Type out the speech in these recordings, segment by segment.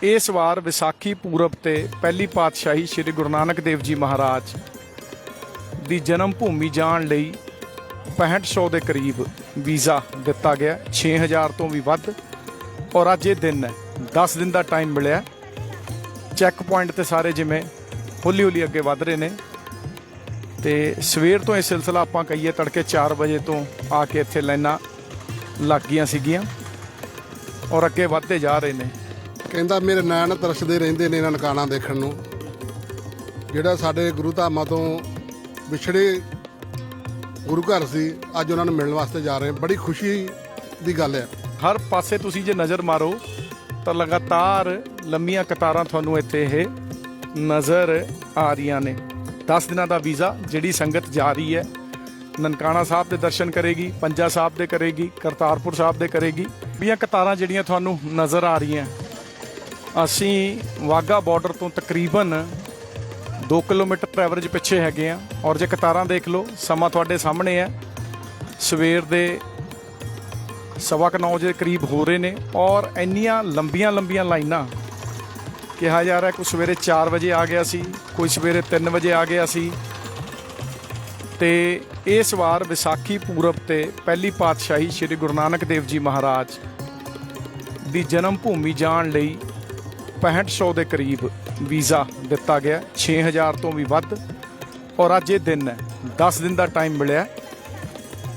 ਇਸ ਵਾਰ ਵਿਸਾਖੀ ਪੂਰਬ ਤੇ ਪਹਿਲੀ ਪਾਤਸ਼ਾਹੀ ਸ੍ਰੀ ਗੁਰੂ ਨਾਨਕ ਦੇਵ ਜੀ ਮਹਾਰਾਜ ਦੀ ਜਨਮ ਭੂਮੀ ਜਾਣ ਲਈ 6500 ਦੇ ਕਰੀਬ ਵੀਜ਼ਾ ਦਿੱਤਾ ਗਿਆ 6000 ਤੋਂ ਵੀ ਵੱਧ ਔਰ ਅੱਜ ਇਹ ਦਿਨ ਹੈ 10 ਦਿਨ ਦਾ ਟਾਈਮ ਮਿਲਿਆ। ਚੈੱਕ ਪੁਆਇੰਟ ਤੇ ਸਾਰੇ ਜਿਵੇਂ ਹੌਲੀ ਹੌਲੀ ਅੱਗੇ ਵਧ ਰਹੇ ਨੇ। ਤੇ ਸਵੇਰ ਤੋਂ ਇਹ ਸਿਲਸਿਲਾ ਆਪਾਂ ਕਹੀਏ ਤੜਕੇ 4 ਵਜੇ ਤੋਂ ਆ ਕੇ ਇੱਥੇ ਲਾਈਨਾਂ ਲੱਗ ਗਈਆਂ ਸੀਗੀਆਂ ਔਰ ਅੱਗੇ ਵਧਦੇ ਜਾ ਰਹੇ ਨੇ। ਕਹਿੰਦਾ ਮੇਰੇ ਨੈਣ ਤਰਸਦੇ ਰਹਿੰਦੇ ਨੇ ਇਹਨਾਂ ਨਨਕਾਣਾ ਦੇਖਣ ਨੂੰ। ਜਿਹੜਾ ਸਾਡੇ ਗੁਰੂ ਧਾਮਾਂ ਤੋਂ ਵਿਛੜੇ ਗੁਰੂ ਘਰ ਸੀ, ਅੱਜ ਉਹਨਾਂ ਨੂੰ ਮਿਲਣ ਵਾਸਤੇ ਜਾ ਰਹੇ ਹਾਂ। ਬੜੀ ਖੁਸ਼ੀ ਦੀ ਗੱਲ ਹੈ। ਹਰ ਪਾਸੇ ਤੁਸੀਂ ਜੇ ਨਜ਼ਰ ਮਾਰੋ, ਤਾਂ ਲਗਾਤਾਰ ਲੰਮੀਆਂ ਕਤਾਰਾਂ ਤੁਹਾਨੂੰ ਇੱਥੇ ਇਹ ਨਜ਼ਰ ਆ ਰਹੀਆਂ ਨੇ। 10 ਦਿਨਾਂ ਦਾ ਵੀਜ਼ਾ, ਜਿਹੜੀ ਸੰਗਤ ਜਾ ਰਹੀ ਹੈ, ਨਨਕਾਣਾ ਸਾਹਿਬ ਦੇ ਦਰਸ਼ਨ ਕਰੇਗੀ, ਪੰਜਾ ਸਾਹਿਬ ਦੇ ਕਰੇਗੀ, ਕਰਤਾਰਪੁਰ ਸਾਹਿਬ ਦੇ ਕਰੇਗੀ। ਇਹ ਕਤਾਰਾਂ ਜਿਹੜੀਆਂ ਤੁਹਾਨੂੰ ਨਜ਼ਰ ਆ ਰਹੀਆਂ। ਅਸੀਂ ਵਾਗਾ ਬਾਰਡਰ ਤੋਂ ਤਕਰੀਬਨ 2 ਕਿਲੋਮੀਟਰ ਐਵਰੇਜ ਪਿੱਛੇ ਹੈਗੇ ਆ ਔਰ ਜੇ ਕਤਾਰਾਂ ਦੇਖ ਲਓ, ਸਮਾਂ ਤੁਹਾਡੇ ਸਾਹਮਣੇ ਹੈ। ਸਵੇਰ ਦੇ ਸਵਾ ਕੁ ਨੌ ਵਜੇ ਕਰੀਬ ਹੋ ਰਹੇ ਨੇ ਔਰ ਇੰਨੀਆਂ ਲੰਬੀਆਂ ਲੰਬੀਆਂ ਲਾਈਨਾਂ ਕਿਹਾ ਜਾ ਰਿਹਾ ਕੋਈ ਸਵੇਰੇ 4 ਵਜੇ ਆ ਗਿਆ ਸੀ, ਕੋਈ ਸਵੇਰੇ 3 ਵਜੇ ਆ ਗਿਆ ਸੀ। ਤੇ ਇਸ ਵਾਰ ਵਿਸਾਖੀ ਪੂਰਬ ਤੇ ਪਹਿਲੀ ਪਾਤਸ਼ਾਹੀ ਸ੍ਰੀ ਗੁਰੂ ਨਾਨਕ ਦੇਵ ਜੀ ਮਹਾਰਾਜ ਦੀ ਜਨਮ ਭੂਮੀ ਜਾਣ ਲਈ 6500 ਦੇ ਕਰੀਬ ਵੀਜ਼ਾ ਦਿੱਤਾ ਗਿਆ 6000 ਤੋਂ ਵੀ ਵੱਧ। ਔਰ ਅੱਜ ਇਹ ਦਿਨ ਹੈ। 10 ਦਿਨ ਦਾ ਟਾਈਮ ਮਿਲਿਆ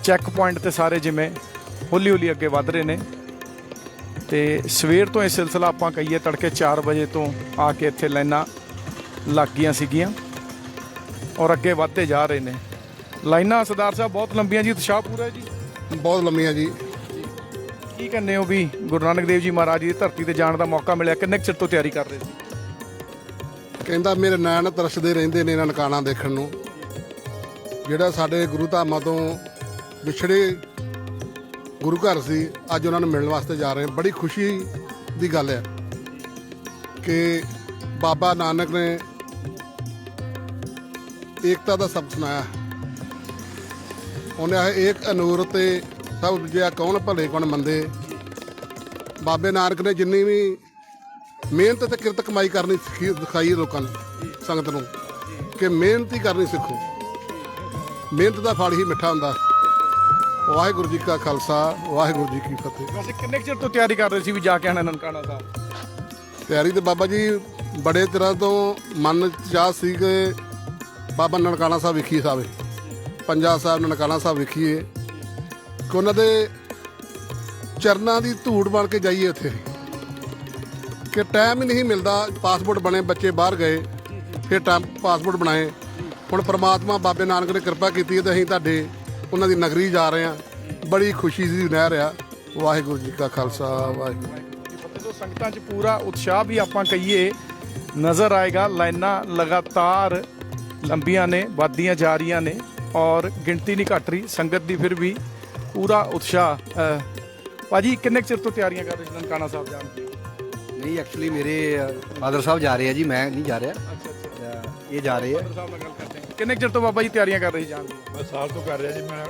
ਚੈੱਕ ਪੁਆਇੰਟ ਤੇ ਸਾਰੇ ਜਿਵੇਂ ਹੌਲੀ ਹੌਲੀ ਅੱਗੇ ਵਧ ਰਹੇ ਨੇ। ਤੇ ਸਵੇਰ ਤੋਂ ਇਹ ਸਿਲਸਿਲਾ ਆਪਾਂ ਕਹੀਏ ਤੜਕੇ 4 ਵਜੇ ਤੋਂ ਆ ਕੇ ਇੱਥੇ ਲਾਈਨਾਂ ਲੱਗ ਗਈਆਂ ਸੀਗੀਆਂ। ਔਰ ਅੱਗੇ ਵਧਦੇ ਜਾ ਰਹੇ ਨੇ। ਲਾਈਨਾਂ ਸਰਦਾਰ ਸਾਹਿਬ, ਬਹੁਤ ਲੰਬੀਆਂ ਜੀ, ਉਤਸ਼ਾਹ ਪੂਰਾ ਹੈ ਜੀ? ਬਹੁਤ ਲੰਮੀਆਂ ਜੀ। ਕੀ ਕਹਿੰਦੇ ਹੋ ਵੀ ਗੁਰੂ ਨਾਨਕ ਦੇਵ ਜੀ ਮਹਾਰਾਜ ਜੀ ਦੀ ਧਰਤੀ ਤੇ ਜਾਣ ਦਾ ਮੌਕਾ ਮਿਲਿਆ? ਕਿੰਨੇ ਕੁ ਚਿਰ ਤੋਂ ਤਿਆਰੀ ਕਰ ਰਹੇ ਸੀ? ਕਹਿੰਦਾ ਮੇਰੇ ਨੈਣ ਤਰਸਦੇ ਰਹਿੰਦੇ ਨੇ ਨਨਕਾਣਾ ਦੇਖਣ ਨੂੰ। ਜਿਹੜਾ ਸਾਡੇ ਗੁਰੂ ਧਾਮਾਂ ਤੋਂ ਵਿਛੜੇ ਗੁਰੂ ਘਰ ਸੀ, ਅੱਜ ਉਹਨਾਂ ਨੂੰ ਮਿਲਣ ਵਾਸਤੇ ਜਾ ਰਹੇ ਹਾਂ। ਬੜੀ ਖੁਸ਼ੀ ਦੀ ਗੱਲ ਹੈ ਕਿ ਬਾਬਾ ਨਾਨਕ ਨੇ ਏਕਤਾ ਦਾ ਸਬਕ ਸੁਣਾਇਆ। ਉਹਨੇ ਆਹ ਏਕ ਅਨੂਰ ਤੇ ਸਭ ਜਿਆ ਕੌਣ ਭਲੇ ਕੌਣ ਮੰਦੇ ਬਾਬੇ ਨਾਨਕ ਨੇ ਜਿੰਨੀ ਵੀ ਮਿਹਨਤ ਤੇ ਕਿਰਤ ਕਮਾਈ ਕਰਨੀ ਸਿਖੀ- ਸਿਖਾਈ ਹੈ ਲੋਕਾਂ ਨੂੰ ਸੰਗਤ ਨੂੰ ਕਿ ਮਿਹਨਤ ਹੀ ਕਰਨੀ ਸਿੱਖੋ। ਮਿਹਨਤ ਦਾ ਫਲ ਹੀ ਮਿੱਠਾ ਹੁੰਦਾ। ਵਾਹਿਗੁਰੂ ਜੀ ਕਾ ਖਾਲਸਾ ਵਾਹਿਗੁਰੂ ਜੀ ਕੀ ਫਤਿਹ। ਵੈਸੇ ਕਿੰਨੇ ਕੁ ਚਿਰ ਤੋਂ ਤਿਆਰੀ ਕਰ ਰਹੇ ਸੀ ਵੀ ਜਾ ਕੇ ਆਣਾ ਨਨਕਾਣਾ ਸਾਹਿਬ? ਤਿਆਰੀ ਤੇ ਬਾਬਾ ਜੀ ਬੜੇ ਤਰ੍ਹਾਂ ਤੋਂ ਮਨ ਚਾਹ ਸੀ ਕਿ ਬਾਬਾ ਨਨਕਾਣਾ ਸਾਹਿਬ ਵਿਖੀਏ ਸਾਵੇ ਪੰਜਾ ਸਾਹਿਬ ਨਨਕਾਣਾ ਸਾਹਿਬ ਵਿਖੀਏ। ਕਿ ਉਹਨਾਂ ਦੇ ਚਰਨਾਂ ਦੀ ਧੂੜ ਬਣ ਕੇ ਜਾਈਏ ਉੱਥੇ। ਕਿ ਟਾਈਮ ਹੀ ਨਹੀਂ ਮਿਲਦਾ ਪਾਸਪੋਰਟ ਬਣੇ, ਬੱਚੇ ਬਾਹਰ ਗਏ, ਫਿਰ ਟਾਈਮ ਪਾਸਪੋਰਟ ਬਣਾਏ। ਹੁਣ ਪ੍ਰਮਾਤਮਾ ਬਾਬੇ ਨਾਨਕ ਨੇ ਕਿਰਪਾ ਕੀਤੀ ਹੈ ਤੇ ਅਸੀਂ ਤੁਹਾਡੇ, ਉਹਨਾਂ ਦੀ ਨਗਰੀ ਜਾ ਰਹੇ ਹਾਂ। ਬੜੀ ਖੁਸ਼ੀ ਦੀ ਨਹਿਰ ਆ। ਵਾਹਿਗੁਰੂ ਜੀ ਕਾ ਖਾਲਸਾ, ਵਾਹਿਗੁਰੂ ਜਦੋਂ ਸੰਗਤਾਂ 'ਚ ਪੂਰਾ ਉਤਸ਼ਾਹ ਵੀ ਆਪਾਂ ਕਹੀਏ, ਨਜ਼ਰ ਆਏਗਾ, ਲਾਈਨਾਂ ਲਗਾਤਾਰ ਲੰਬੀਆਂ ਨੇ ਵੱਧਦੀਆਂ ਜਾ ਰਹੀਆਂ ਨੇ ਔਰ ਗਿਣਤੀ ਨਹੀਂ ਘਟ ਰਹੀ, ਸੰਗਤ ਦੀ ਫਿਰ ਵੀ ਪੂਰਾ ਉਤਸ਼ਾਹ ਅਹ, ਭਾਜੀ ਕਿੰਨੇ ਕੁ ਚਿਰ ਤੋਂ ਤਿਆਰੀਆਂ ਕਰ ਰਹੇ ਸੀ ਨਨਕਾਣਾ ਸਾਹਿਬ ਜਾਣ ਦੀ? ਨਹੀਂ ਐਕਚੁਅਲੀ ਮੇਰੇ ਫਾਦਰ ਸਾਹਿਬ ਜਾ ਰਹੇ ਆ ਜੀ ਮੈਂ ਨਹੀਂ ਜਾ ਰਿਹਾ। ਅੱਛਾ ਅੱਛਾ। ਅ, ਇਹ ਜਾ ਰਹੇ ਆ। ਸਾਹਿਬ ਨਾਲ ਗੱਲ ਕਰਦੇ ਹਾਂ। ਕਿੰਨੇ ਕੁ ਚਿਰ ਤੋਂ ਬਾਬਾ ਜੀ ਤਿਆਰੀਆਂ ਕਰ ਰਹੇ ਸੀ ਜਾਣ ਦੀ? ਮੈਂ ਸਾਲ ਤੋਂ ਕਰ ਰਿਹਾ ਜੀ ਮੈਂ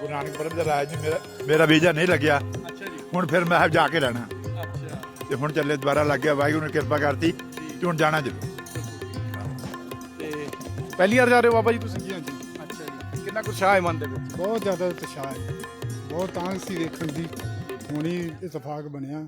ਗੁਰੂ ਨਾਨਕ ਪਰਮ ਦਾ ਰਾਜ ਜੀ ਮੇਰਾ ਮੇਰਾ ਵੀਜ਼ਾ ਨਹੀਂ ਲੱਗਿਆ। ਅੱਛਾ ਜੀ। ਹੁਣ ਫਿਰ ਮੈਂ ਜਾ ਕੇ ਰਹਿਣਾ। ਅੱਛਾ। ਤੇ ਹੁਣ ਚੱਲੇ ਦੁਬਾਰਾ ਲੱਗ ਗਿਆ ਵਾਹਿਗੁਰੂ ਨੇ ਕਿਰਪਾ ਕਰਤੀ ਤੇ ਹੁਣ ਜਾਣਾ ਜ਼ਰੂਰ। ਤੇ ਪਹਿਲੀ ਵਾਰ ਜਾ ਰਹੇ ਹੋ ਬਾਬਾ ਜੀ ਤੁਸੀਂ? ਜੀ ਹਾਂਜੀ। ਅੱਛਾ ਜੀ। ਕਿੰਨਾ ਕੁ ਉਤਸ਼ਾਹ ਹੈ ਮਨ ਦੇ ਵਿੱਚ? ਬਹੁਤ ਜ਼ਿਆਦਾ ਉਤਸ਼ਾਹ ਹੈ। ਬਹੁਤ ਤਾਂਗ ਸੀ ਵੇਖਣ ਦੀ। ਹੁਣੀ ਇਤਫਾਕ ਬਣਿਆ।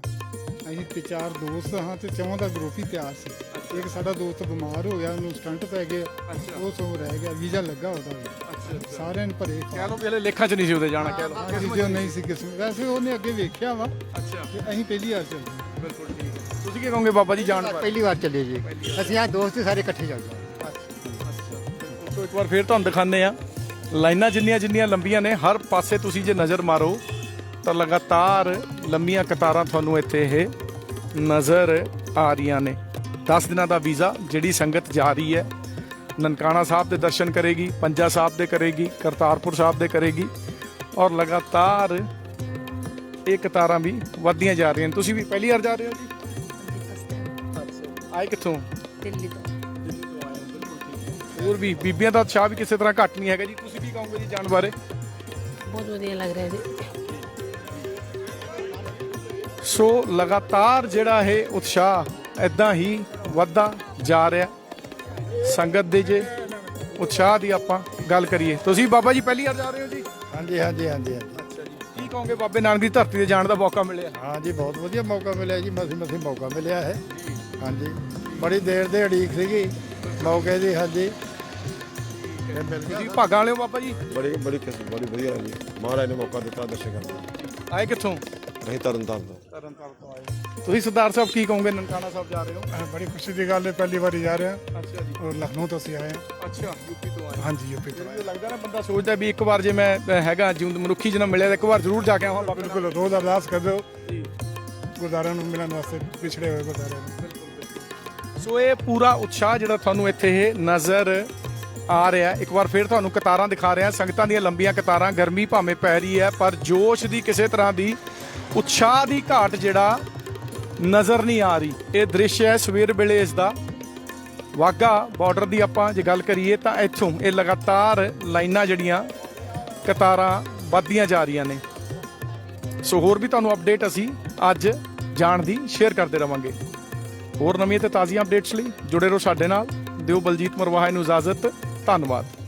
ਅਸੀਂ ਤੇ ਚਾਰ ਦੋਸਤ ਹਾਂ ਤੇ ਚੌਂ ਦਾ ਗਰੁੱਪ ਹੀ ਤਿਆਰ ਸੀ। ਇੱਕ ਸਾਡਾ ਦੋਸਤ ਬਿਮਾਰ ਹੋ ਗਿਆ ਉਹਨੂੰ ਸਟੰਟ ਪੈ ਗਿਆ ਅੱਛਾ। ਉਹ ਸੋ ਰਹਿ ਗਿਆ ਵੀਜ਼ਾ ਲੱਗਾ ਉਹਦਾ। ਵੀ ਅੱਛਾ। ਸਾਰਿਆਂ ਨੇ ਭਰੇ ਕਹਿ ਲਓ ਵੀ ਹਲੇ ਲੇਖਾਂ 'ਚ ਨਹੀਂ ਸੀ ਉਹਦੇ ਜਾਣਾ ਕਹਿ ਜੋ ਨਹੀਂ ਸੀ ਕਿਸਮ ਵੈਸੇ ਉਹਨੇ ਅੱਗੇ ਵੇਖਿਆ ਵਾ। ਅੱਛਾ। ਤੇ ਅਸੀਂ ਪਹਿਲੀ ਵਾਰ ਚੱਲੇ ਬਿਲਕੁਲ ਠੀਕ ਤੁਸੀਂ ਕੀ ਕਹੋਗੇ ਬਾਬਾ ਜੀ ਜਾਣ ਪਹਿਲੀ ਵਾਰ ਚੱਲੇ ਜੀ। ਅਸੀਂ ਆ ਦੋਸਤ ਸਾਰੇ ਇਕੱਠੇ ਚੱਲਦੇ ਸੋ ਇੱਕ ਵਾਰ ਫੇਰ ਤੁਹਾਨੂੰ ਦਿਖਾਉਂਦੇ ਆ ਲਾਈਨਾਂ ਜਿੰਨੀਆਂ ਜਿੰਨੀਆਂ ਲੰਬੀਆਂ ਨੇ ਹਰ ਪਾਸੇ ਤੁਸੀਂ ਜੇ ਨਜ਼ਰ ਮਾਰੋ ਤਾਂ ਲਗਾਤਾਰ ਲੰਮੀਆਂ ਕਤਾਰਾਂ ਤੁਹਾਨੂੰ ਇੱਥੇ ਇਹ ਨਜ਼ਰ ਆ ਰਹੀਆਂ ਨੇ। 10 ਦਿਨਾਂ ਦਾ ਵੀਜ਼ਾ ਜਿਹੜੀ ਸੰਗਤ ਜਾ ਰਹੀ ਹੈ ਨਨਕਾਣਾ ਸਾਹਿਬ ਦੇ ਦਰਸ਼ਨ ਕਰੇਗੀ ਪੰਜਾ ਸਾਹਿਬ ਦੇ ਕਰੇਗੀ ਕਰਤਾਰਪੁਰ ਸਾਹਿਬ ਦੇ ਕਰੇਗੀ ਔਰ ਲਗਾਤਾਰ ਇਹ ਕਤਾਰਾਂ ਵੀ ਵੱਧਦੀਆਂ ਜਾ ਰਹੀਆਂ ਨੇ। ਤੁਸੀਂ ਵੀ ਪਹਿਲੀ ਵਾਰ ਜਾ ਰਹੇ ਹੋ ਜੀ? ਆਏ ਕਿੱਥੋਂ? ਦਿੱਲੀ ਤੋਂ। ਹੋਰ ਵੀ ਬੀਬੀਆਂ ਦਾ ਉਤਸ਼ਾਹ ਵੀ ਕਿਸੇ ਤਰ੍ਹਾਂ ਘੱਟ ਨਹੀਂ ਹੈਗਾ ਜੀ। ਤੁਸੀਂ ਕੀ ਕਹੋਗੇ ਜੀ ਜਾਣ ਬਾਰੇ? ਬਹੁਤ ਵਧੀਆ ਲੱਗ ਰਿਹਾ ਜੀ। ਸੋ ਲਗਾਤਾਰ ਜਿਹੜਾ ਇਹ ਉਤਸ਼ਾਹ ਇਦਾਂ ਹੀ ਵੱਧਦਾ ਜਾ ਰਿਹਾ। ਸੰਗਤ ਦੇ ਜੇ ਉਤਸ਼ਾਹ ਦੀ ਆਪਾਂ ਗੱਲ ਕਰੀਏ। ਤੁਸੀਂ ਬਾਬਾ ਜੀ ਪਹਿਲੀ ਵਾਰ ਜਾ ਰਹੇ ਹੋ ਜੀ? ਹਾਂਜੀ ਹਾਂਜੀ ਹਾਂਜੀ ਹਾਂਜੀ। ਅੱਛਾ ਜੀ। ਕੀ ਕਹੋਗੇ ਬਾਬੇ ਨਾਨਕ ਦੀ ਧਰਤੀ ਤੇ ਜਾਣ ਦਾ ਮੌਕਾ ਮਿਲਿਆ? ਹਾਂਜੀ ਬਹੁਤ ਵਧੀਆ ਮੌਕਾ ਮਿਲਿਆ ਜੀ। ਮਸੀਂ ਮਸੀਂ ਮੌਕਾ ਮਿਲਿਆ ਹੈ ਹਾਂਜੀ। ਬੜੀ ਦੇਰ ਦੇ ਉਡੀਕ ਸੀਗੀ। ਮੌਕੇ ਦੀ ਹਾਂਜੀ। ਇਹ ਮਿਲ ਗਿਆ ਤੁਸੀਂ ਭਾਗਾਂ ਵਾਲਿਓ ਬਾਬਾ ਜੀ? ਬੜੀ ਬੜੀ ਕਿਸਮ ਬੜੀ ਵਧੀਆ ਜੀ। ਮਹਾਰਾਜ ਨੇ ਮੌਕਾ ਦਿੱਤਾ ਦਰਸ਼ਨ ਕਰਨ। ਦਾ ਆਏ ਕਿੱਥੋਂ? ਅਸੀਂ ਤਰਨ ਤਾਰਨ ਤੋਂ। ਤਰਨਤਾਰਨ ਤੋਂ ਆਏ। ਤੁਸੀਂ ਸਰਦਾਰ ਸਾਹਿਬ ਕੀ ਕਹੋਗੇ? ਨਨਕਾਣਾ ਸਾਹਿਬ ਜਾ ਰਹੇ ਹੋ। ਅਹ ਬੜੀ ਖੁਸ਼ੀ ਦੀ ਗੱਲ ਹੈ ਪਹਿਲੀ ਵਾਰੀ ਜਾ ਰਹੇ। ਹਾਂ ਅੱਛਾ ਜੀ। ਔਰ ਲਖਨਊ ਤੋਂ ਅਸੀਂ ਆਏ ਹਾਂ। ਅੱਛਾ ਯੂਪੀ ਤੋਂ ਆਏ ਹਾਂਜੀ ਯੂਪੀ ਤੋਂ ਮੈਨੂੰ ਲੱਗਦਾ ਨਾ ਬੰਦਾ ਸੋਚਦਾ ਵੀ ਇੱਕ ਵਾਰ ਜੇ ਮੈਂ ਅ, ਹੈਗਾ ਜਿਉਂ ਮਨੁੱਖੀ ਜਨਮ ਮਿਲਿਆ ਤਾਂ ਇੱਕ ਵਾਰ ਜ਼ਰੂਰ ਜਾ ਕੇ ਆਵਾਂ। ਬਾਬੇ ਬਿਲਕੁਲ ਰੋਜ਼ ਅਰਦਾਸ ਕਰ ਦਿਓ ਜੀ। ਗੁਰਦਾਰਿਆਂ ਨੂੰ ਮਿਲਣ ਵਾਸਤੇ ਪਿਛੜੇ ਹੋਏ ਗੁਰਦਾਰਿਆਂ ਨੂੰ। ਸੋ ਇਹ ਪੂਰਾ ਉਤਸ਼ਾਹ ਜਿਹੜਾ ਤੁਹਾਨੂੰ ਇੱਥੇ ਇਹ ਨਜ਼ਰ ਆ ਰਿਹਾ ਇੱਕ ਵਾਰ ਫਿਰ ਤੁਹਾਨੂੰ ਕਤਾਰਾਂ ਦਿਖਾ ਰਿਹਾ ਸੰਗਤਾਂ ਦੀਆਂ ਲੰਬੀਆਂ ਕਤਾਰਾਂ, ਗਰਮੀ ਭਾਵੇਂ ਪੈ ਰਹੀ ਹੈ, ਪਰ ਜੋਸ਼ ਦੀ ਕਿਸੇ ਤਰ੍ਹਾਂ ਦੀ, ਉਤਸ਼ਾਹ ਦੀ ਘਾਟ ਜਿਹੜਾ ਨਜ਼ਰ ਨਹੀਂ ਆ ਰਹੀ। ਇਹ ਦ੍ਰਿਸ਼ ਹੈ ਸਵੇਰ ਵੇਲੇ ਇਸ ਦਾ। ਵਾਗਾ ਬਾਰਡਰ ਦੀ ਆਪਾਂ ਜੇ ਗੱਲ ਕਰੀਏ ਤਾਂ ਇੱਥੋਂ ਇਹ ਲਗਾਤਾਰ ਲਾਈਨਾਂ ਜਿਹੜੀਆਂ ਕਤਾਰਾਂ ਵੱਧਦੀਆਂ ਜਾ ਰਹੀਆਂ ਨੇ। ਸੋ ਹੋਰ ਵੀ ਤੁਹਾਨੂੰ ਅਪਡੇਟ ਅਸੀਂ ਅੱਜ ਜਾਣ ਦੀ ਸ਼ੇਅਰ ਕਰਦੇ ਰਵਾਂਗੇ। ਹੋਰ ਨਵੀਆਂ ਤੇ ਤਾਜ਼ੀਆਂ ਅਪਡੇਟਸ ਲਈ ਜੁੜੇ ਰਹੋ ਸਾਡੇ ਨਾਲ। ਦਿਓ ਬਲਜੀਤ ਮਰਵਾਹਾ ਨੂੰ ਇਜਾਜ਼ਤ। ਧੰਨਵਾਦ।